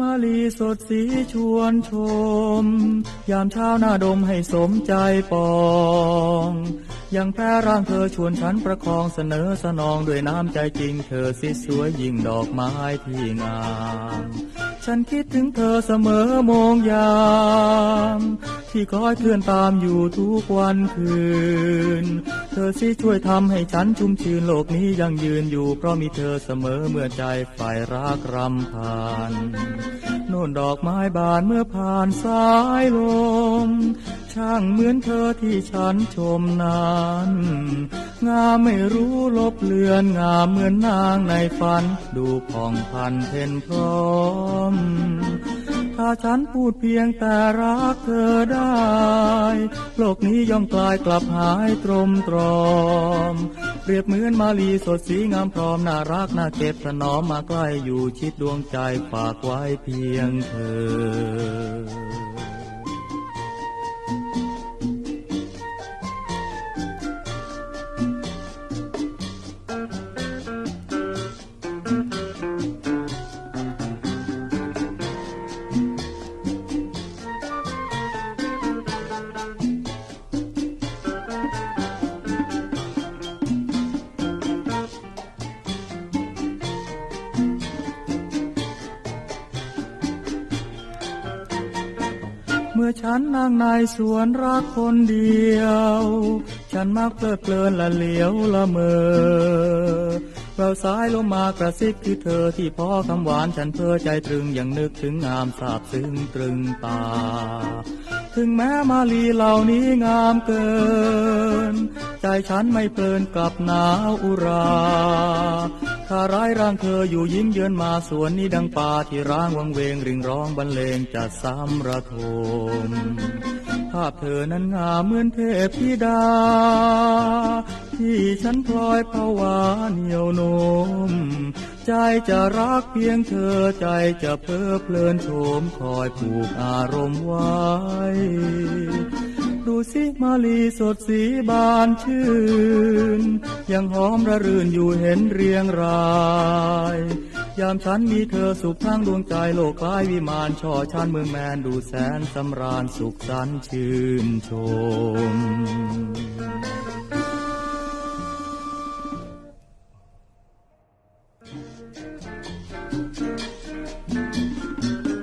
มาลีสดสีชวนชม ยามเช้าหน้าดมให้สมใจปอง ยังแพ้ร่างเธอชวนฉันประคองเสนอสนองด้วยน้ำใจจริง เธอสิสวยยิ่งดอกไม้ที่งาม ฉันคิดถึงเธอเสมอมองยาม ที่คอยเคลื่อนตามอยู่ทุกวันคืน เธอสิช่วยทำให้ฉันชุ่มชื่นโลกนี้ยังยืนอยู่ เพราะมีเธอเสมอเมื่อใจฝ่ายรักรำพัน น่นดอกไม้บานเมื่อผ่านสายลม ช่างเหมือนเธอที่ฉันชมนั้นงามไม่รู้ลบเลือนงามเหมือนนางในฝัน ดูผ่องพันเพนพร้อม ถ้าฉันพูดเพียงแต่รักเธอได้ โลกนี้ย่อมกลายกลับหายตรมตรอม เปรียบเหมือนมาลีสดสีงามพร้อมน่ารักน่าเก็บถนอมมาใกล้อยู่ชิดดวงใจฝากไว้เพียงเธอ เมื่อฉันนั่งในสวนรักคนเดียว ฉันมักเพลิดเพลินละเหลียวละเมอแววสายลมมากระซิบคือเธอที่พอคำหวานฉันเพ้อใจตรึงยังนึกถึงงามสาบซึ้งตรึงตา ถึงแม้มาลีเหล่านี้งามเกิน ใจฉันไม่เพลินกลับหนาวอุรา ถ้าร้ายร่างเธออยู่ยิ้มเยือนมาสวนนี้ดังป่าที่ร้างวังเวงริงร้องบรรเลงจัดซ้ำระทมภาพเธอนั้นงามเหมือนเทพธิดา ที่ฉันพลอยภาวาเหนียวโนม ใจจะรักเพียงเธอใจจะเพ้อเพลินโฉมคอยผูกอารมณ์ไว้ สิมาลีสดสีบานชื่น ยังหอมระรื่นอยู่เห็นเรียงราย ยามฉันมีเธอสุขทั้งดวงใจโลกคล้ายวิมานช่อชานเมืองแมนดูแสนสำราญสุขสันต์ชื่นชม